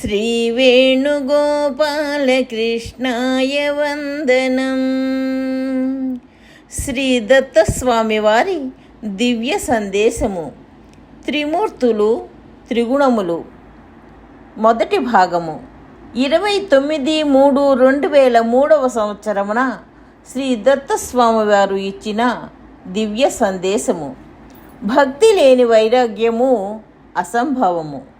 శ్రీవేణుగోపాలకృష్ణాయ వందనం. శ్రీ దత్తస్వామి వారి దివ్య సందేశము. త్రిమూర్తులు త్రిగుణములు. మొదటి భాగము. ఇరవై తొమ్మిది మూడు రెండు వేల మూడవ సంవత్సరమున శ్రీ దత్తస్వామి వారు ఇచ్చిన దివ్య సందేశము. భక్తి లేని వైరాగ్యము అసంభవము.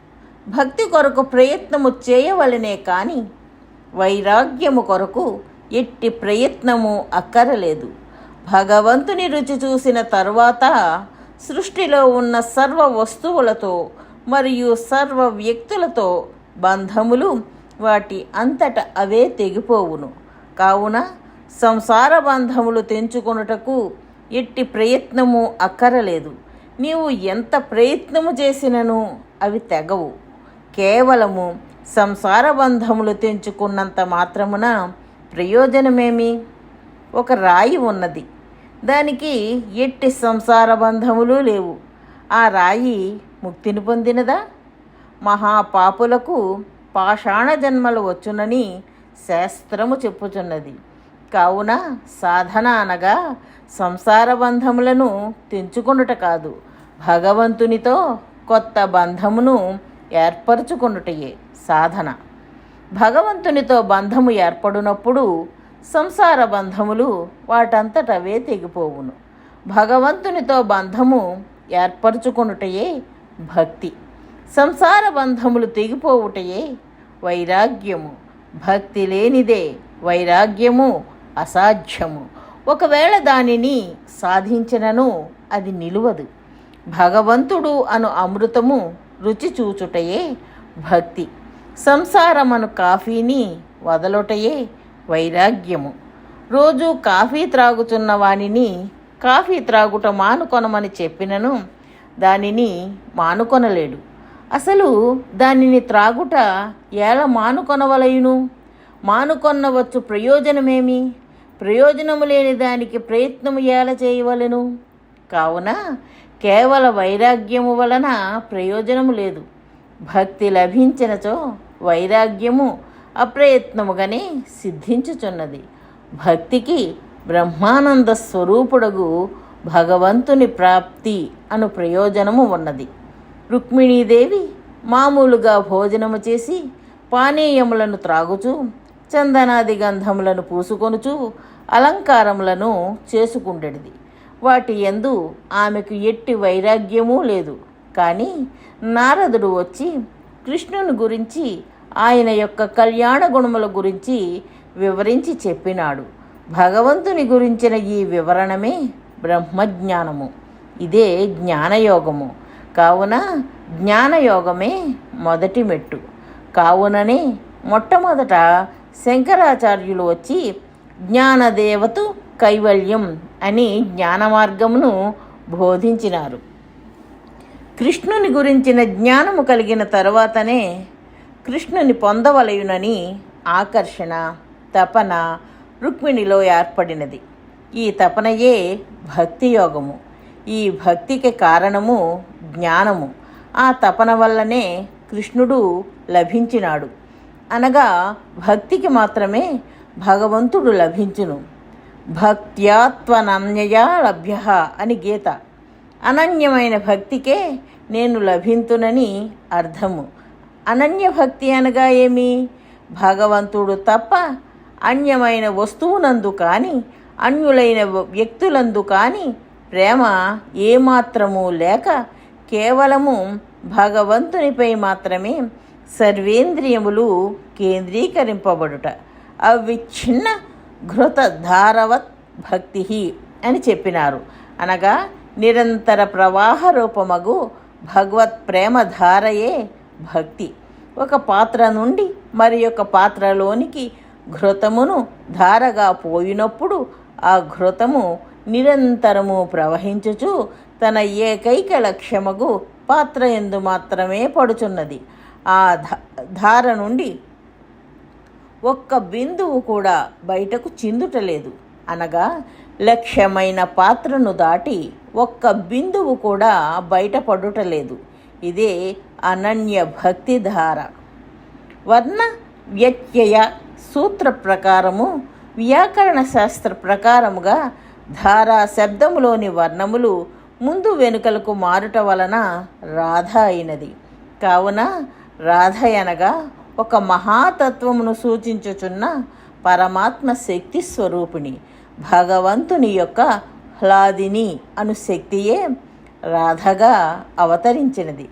భక్తి కొరకు ప్రయత్నము చేయవలనే కానీ వైరాగ్యము కొరకు ఎట్టి ప్రయత్నము అక్కరలేదు. భగవంతుని రుచి చూసిన తర్వాత సృష్టిలో ఉన్న సర్వ వస్తువులతో మరియు సర్వ వ్యక్తులతో బంధములు వాటి అంతట అవే తెగిపోవును. కావున సంసార బంధములు తెంచుకొనుటకు ఎట్టి ప్రయత్నము అక్కరలేదు. నీవు ఎంత ప్రయత్నము చేసినను అవి తెగవు. కేవలము సంసార బంధములు తెంచుకున్నంత మాత్రమున ప్రయోజనమేమి? ఒక రాయి ఉన్నది. దానికి ఎట్టి సంసార బంధములు లేవు. ఆ రాయి ముక్తిని పొందినదా? మహాపాపులకు పాషాణ జన్మలు వచ్చునని శాస్త్రము చెప్పుచున్నది. కావున సాధన అనగా సంసార బంధములను తెంచుకొనుట కాదు. భగవంతునితో కొత్త బంధమును ఏర్పరచుకొనుటయే సాధన. భగవంతునితో బంధము ఏర్పడినప్పుడు సంసార బంధములు వాటంతటవే తెగిపోవును. భగవంతునితో బంధము ఏర్పరచుకొనుటయే భక్తి. సంసార బంధములు తెగిపోవుటయే వైరాగ్యము. భక్తి లేనిదే వైరాగ్యము అసాధ్యము. ఒకవేళ దానిని సాధించినను అది నిలువదు. భగవంతుడు అను అమృతము రుచి చూచుటయే భక్తి. సంసారమను కాఫీని వదలుటయే వైరాగ్యము. రోజు కాఫీ త్రాగుతున్న వానిని కాఫీ త్రాగుట మానుకొనమని చెప్పినను దానిని మానుకొనలేడు. అసలు దానిని త్రాగుట ఎలా మానుకొనవలయును? మానుకొనవచ్చు ప్రయోజనమేమి? ప్రయోజనము లేని దానికి ప్రయత్నము ఎలా చేయవలను? కావున కేవల వైరాగ్యము వలన ప్రయోజనము లేదు. భక్తి లభించినచో వైరాగ్యము అప్రయత్నముగానే సిద్ధించుచున్నది. భక్తికి బ్రహ్మానంద స్వరూపుడగు భగవంతుని ప్రాప్తి అను ప్రయోజనము ఉన్నది. రుక్మిణీదేవి మామూలుగా భోజనము చేసి పానీయములను త్రాగుచూ చందనాది గంధములను పూసుకొనుచు అలంకారములను చేసుకుండెడిది వాటి ఎందు ఆమెకు ఎట్టి వైరాగ్యమూ లేదు. కానీ నారదుడు వచ్చి కృష్ణుని గురించి ఆయన యొక్క కళ్యాణ గుణముల గురించి వివరించి చెప్పినాడు. భగవంతుని గురించిన ఈ వివరణమే బ్రహ్మజ్ఞానము. ఇదే జ్ఞానయోగము. కావున జ్ఞానయోగమే మొదటి మెట్టు. కావుననే మొట్టమొదట శంకరాచార్యులు వచ్చి జ్ఞానదేవతు కైవల్యం అని జ్ఞాన మార్గమును బోధించినారు. కృష్ణుని గురించిన జ్ఞానము కలిగిన తర్వాతనే కృష్ణుని పొందవలయునని ఆకర్షణ తపన రుక్మిణిలో ఏర్పడినది. ఈ తపనయే భక్తి యోగము. ఈ భక్తికి కారణము జ్ఞానము. ఆ తపన వల్లనే కృష్ణుడు లభించినాడు. అనగా భక్తికి మాత్రమే భగవంతుడు లభించును. భక్త్యాత్వనన్యయా లభ్య అని గీత. అనన్యమైన భక్తికే నేను లభింతునని అర్థము. అనన్య భక్తి అనగా ఏమి? భగవంతుడు తప్ప అన్యమైన వస్తువునందు కానీ అన్యులైన వ్యక్తులందు కానీ ప్రేమ ఏమాత్రము లేక కేవలము భగవంతునిపై మాత్రమే సర్వేంద్రియములు కేంద్రీకరింపబడుట. అవిచ్ఛిన్న ఘృత ధారవత్ భక్తి అని చెప్పినారు. అనగా నిరంతర ప్రవాహ రూపమగు భగవత్ ప్రేమధారయే భక్తి. ఒక పాత్ర నుండి మరి యొక్క పాత్రలోనికి ఘృతమును ధారగా పోయినప్పుడు ఆ ఘృతము నిరంతరము ప్రవహించుచు తన ఏకైక లక్ష్యముగు పాత్ర ఎందు మాత్రమే పడుచున్నది. ఆ ధార నుండి ఒక్క బిందువు కూడా బయటకు చిందుటలేదు. అనగా లక్ష్యమైన పాత్రను దాటి ఒక్క బిందువు కూడా బయటపడుటలేదు. ఇదే అనన్య భక్తి ధార. వర్ణ వ్యత్యయ సూత్ర ప్రకారము వ్యాకరణ శాస్త్ర ప్రకారముగా ధారా శబ్దములోని వర్ణములు ముందు వెనుకలకు మారుట వలన రాధ అయినది. కావున రాధ అనగా ఒక మహాతత్వమును సూచించుచున్న పరమాత్మ శక్తి స్వరూపిణి భగవంతుని యొక్క హ్లాదిని అను శక్తియే రాధగా అవతరించినది.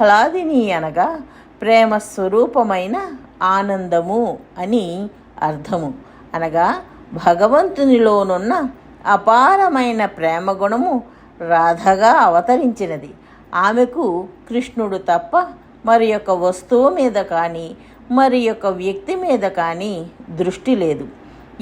హ్లాదిని అనగా ప్రేమ స్వరూపమైన ఆనందము అని అర్థము. అనగా భగవంతునిలోనున్న అపారమైన ప్రేమ గుణము రాధగా అవతరించినది. ఆమెకు కృష్ణుడు తప్ప మరి యొక్క వస్తువు మీద కానీ మరి యొక్క వ్యక్తి మీద కానీ దృష్టి లేదు.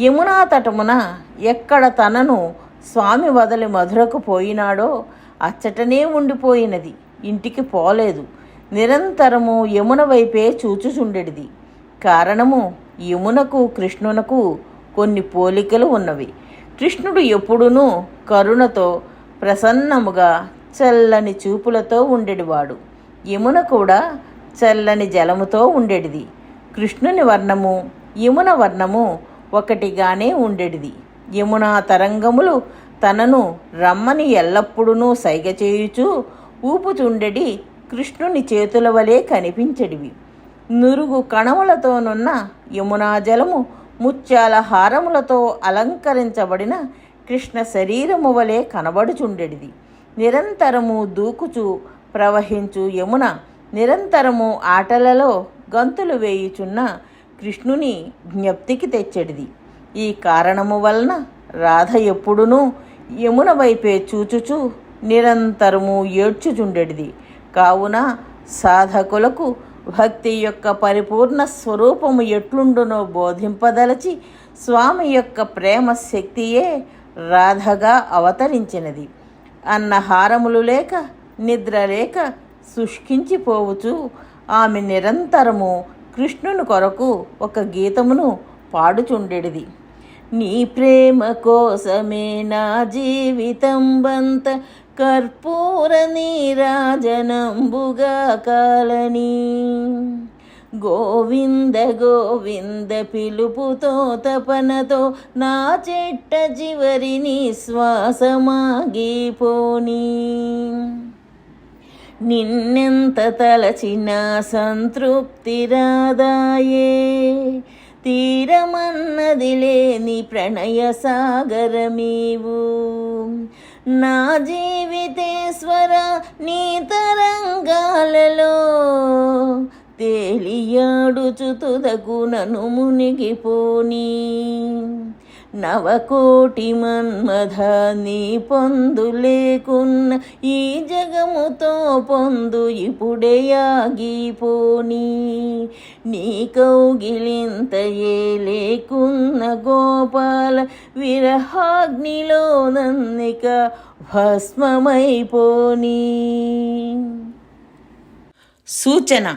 యమునా తటమున ఎక్కడ తనను స్వామి వదలి మధురకు పోయినాడో అచ్చటనే ఉండిపోయినది. ఇంటికి పోలేదు. నిరంతరము యమున వైపే చూచుచుండెడిది. కారణము యమునకు కృష్ణునకు కొన్ని పోలికలు ఉన్నవి. కృష్ణుడు ఎప్పుడునూ కరుణతో ప్రసన్నముగా చల్లని చూపులతో ఉండేవాడు. యమున కూడా చల్లని జలముతో ఉండేటిది కృష్ణుని వర్ణము యమున వర్ణము ఒకటిగానే ఉండేటిది యమునా తరంగములు తనను రమ్మని ఎల్లప్పుడూ సైగ చేయుచూ ఊపుచుండెడి కృష్ణుని చేతుల వలె కనిపించడివి. నురుగు కణములతోనున్న యమునా జలము ముత్యాల హారములతో అలంకరించబడిన కృష్ణ శరీరము వలె కనబడుచుండెడిది. నిరంతరము దూకుచు ప్రవహించు యమున నిరంతరము ఆటలలో గంతులు వేయుచున్న కృష్ణుని జ్ఞప్తికి తెచ్చెడిది. ఈ కారణము వలన రాధ ఎప్పుడునూ యమున వైపే చూచుచు నిరంతరము ఏడ్చుచుండెడిది. కావున సాధకులకు భక్తి యొక్క పరిపూర్ణ స్వరూపము ఎట్లుండునో బోధింపదలచి స్వామి యొక్క ప్రేమ శక్తియే రాధగా అవతరించినది. అన్న హారములు లేక నిద్రలేక శుష్కించిపోవచ్చు ఆమె నిరంతరము కృష్ణుని కొరకు ఒక గీతమును పాడుచుండెడిది. నీ ప్రేమ కోసమే నా జీవితం బంత కర్పూర నీరాజనంబుగా కాలని. గోవింద గోవింద పిలుపుతో తపనతో నా చెట్ట చివరిని శ్వాసమాగిపోనీ. నిన్నెంత తలచిన సంతృప్తి రాదాయే. తీరమన్నది లేని ప్రణయ సాగరమీవు. నా జీవితేశ్వర నీ తరంగాలలో తేలియాడుచు మునిగిపోని. మునిగిపోనీ నవకోటి మన్మధ నీ పొందు లేకున్న ఈ జగముతో పొందు ఇప్పుడే ఆగిపోని. నీ కౌగిలింత ఏ లేకున్న గోపాల విరహాగ్నిలో నందిక భస్మమైపోని. సూచన